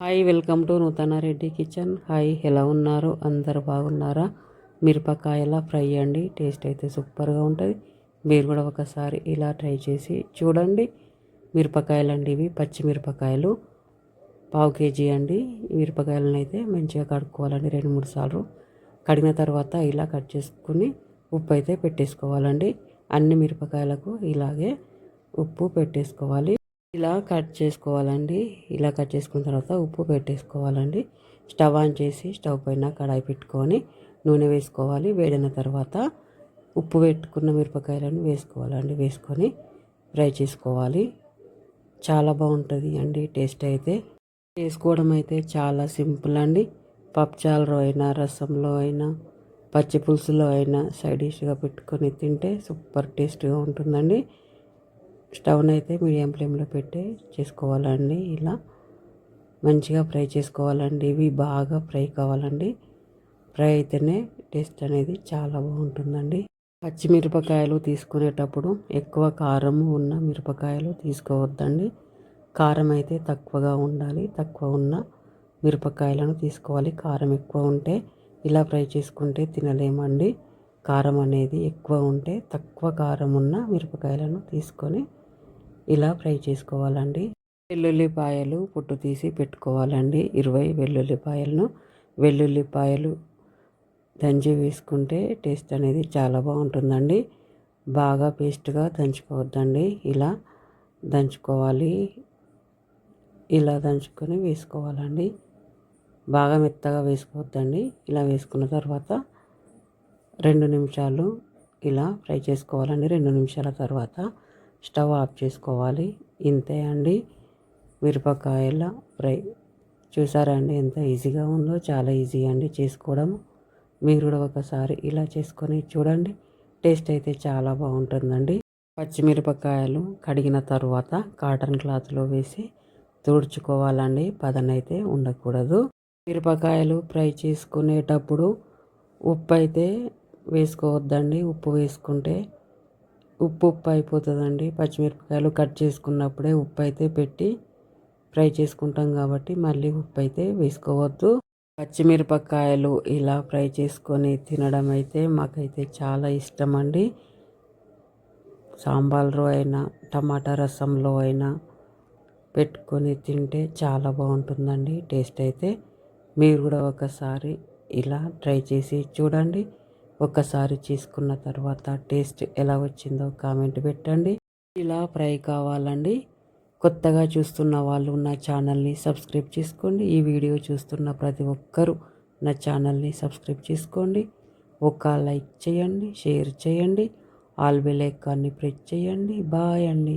Hi welcome to నూతన Reddy kitchen. Hi ఎలా ఉన్నారు? అందరు బాగున్నారా? మిరపకాయల ఫ్రై అండి. టేస్ట్ అయితే సూపర్గా ఉంటుంది. మీరు కూడా ఒకసారి ఇలా ట్రై చేసి చూడండి. మిరపకాయలు అండి ఇవి. పచ్చిమిరపకాయలు పావు కేజీ అండి. మిరపకాయలను అయితే మంచిగా కడుక్కోవాలండి. రెండు మూడు సార్లు కడిగిన తర్వాత ఇలా కట్ చేసుకుని ఉప్పు అయితే పెట్టేసుకోవాలండి. అన్ని మిరపకాయలకు ఇలాగే ఉప్పు పెట్టేసుకోవాలి. ఇలా కట్ చేసుకోవాలండి. ఇలా కట్ చేసుకున్న తర్వాత ఉప్పు పెట్టేసుకోవాలండి. స్టవ్ ఆన్ చేసి స్టవ్ పైన కడాయి పెట్టుకొని నూనె వేసుకోవాలి. వేడిన తర్వాత ఉప్పు పెట్టుకున్న మిరపకాయలను వేసుకోవాలండి. వేసుకొని ఫ్రై చేసుకోవాలి. చాలా బాగుంటుంది అండి. టేస్ట్ అయితే చేసుకోవడం అయితే చాలా సింపుల్ అండి. పప్పుచారులో అయినా రసంలో అయినా పచ్చి పులుసులో అయినా సైడ్ డిష్గా పెట్టుకొని తింటే సూపర్ టేస్ట్గా ఉంటుందండి. స్టవ్ని అయితే మీడియం ఫ్లేమ్లో పెట్టి చేసుకోవాలండి ఇలా. మంచిగా ఫ్రై చేసుకోవాలండి. ఇవి బాగా ఫ్రై కావాలండి. ఫ్రై అయితేనే టేస్ట్ అనేది చాలా బాగుంటుందండి. పచ్చిమిరపకాయలు తీసుకునేటప్పుడు ఎక్కువ కారం ఉన్న మిరపకాయలు తీసుకోవద్దండి. కారం అయితే తక్కువగా ఉండాలి. తక్కువ ఉన్న మిరపకాయలను తీసుకోవాలి. కారం ఎక్కువ ఉంటే ఇలా ఫ్రై చేసుకుంటే తినలేమండి. కారం అనేది ఎక్కువ ఉంటే తక్కువ కారం ఉన్న మిరపకాయలను తీసుకొని ఇలా ఫ్రై చేసుకోవాలండి. వెల్లుల్లిపాయలు పొట్టు తీసి పెట్టుకోవాలండి. ఇరవై వెల్లుల్లిపాయలను. వెల్లుల్లిపాయలు దంచి వేసుకుంటే టేస్ట్ అనేది చాలా బాగుంటుందండి. బాగా పేస్ట్గా దంచుకోవద్దండి. ఇలా దంచుకోవాలి. ఇలా దంచుకొని వేసుకోవాలండి. బాగా మెత్తగా వేసుకోవద్దండి. ఇలా వేసుకున్న తర్వాత రెండు నిమిషాలు ఇలా ఫ్రై చేసుకోవాలండి. రెండు నిమిషాల తర్వాత స్టవ్ ఆఫ్ చేసుకోవాలి. ఇంతే అండి. మిరపకాయల ఫ్రై. చూసారా అండి ఎంత ఈజీగా ఉందో చాలా ఈజీ అండి చేసుకోవడం. మీరు కూడా ఒకసారి ఇలా చేసుకొని చూడండి. టేస్ట్ అయితే చాలా బాగుంటుందండి. పచ్చిమిరపకాయలు కడిగిన తర్వాత కాటన్ క్లాత్లో వేసి తుడుచుకోవాలండి. పదనైతే ఉండకూడదు. మిరపకాయలు ఫ్రై చేసుకునేటప్పుడు ఉప్పు అయితే వేసుకోవద్దండి. ఉప్పు వేసుకుంటే ఉప్పు ఉప్పు అయిపోతుందండి. పచ్చిమిరపకాయలు కట్ చేసుకున్నప్పుడే ఉప్పు అయితే పెట్టి ఫ్రై చేసుకుంటాం కాబట్టి మళ్ళీ ఉప్పు అయితే వేసుకోవద్దు. పచ్చిమిరపకాయలు ఇలా ఫ్రై చేసుకొని తినడం అయితే మాకైతే చాలా ఇష్టం అండి. సాంబార్లో అయినా టమాటా రసంలో అయినా పెట్టుకొని తింటే చాలా బాగుంటుందండి. టేస్ట్ అయితే మీరు కూడా ఒకసారి ఇలా ట్రై చేసి చూడండి. ఒక్కసారి చేసుకున్న తర్వాత టేస్ట్ ఎలా వచ్చిందో కామెంట్ పెట్టండి. ఇలా ఫ్రై కావాలండి. కొత్తగా చూస్తున్న వాళ్ళు నా ఛానల్ని సబ్స్క్రైబ్ చేసుకోండి. ఈ వీడియో చూస్తున్న ప్రతి ఒక్కరూ నా ఛానల్ని సబ్స్క్రైబ్ చేసుకోండి. ఒక లైక్ చేయండి షేర్ చేయండి. ఆల్ బెల్ ఐకాన్ని ప్రెస్ చేయండి. బాయ్ అండి.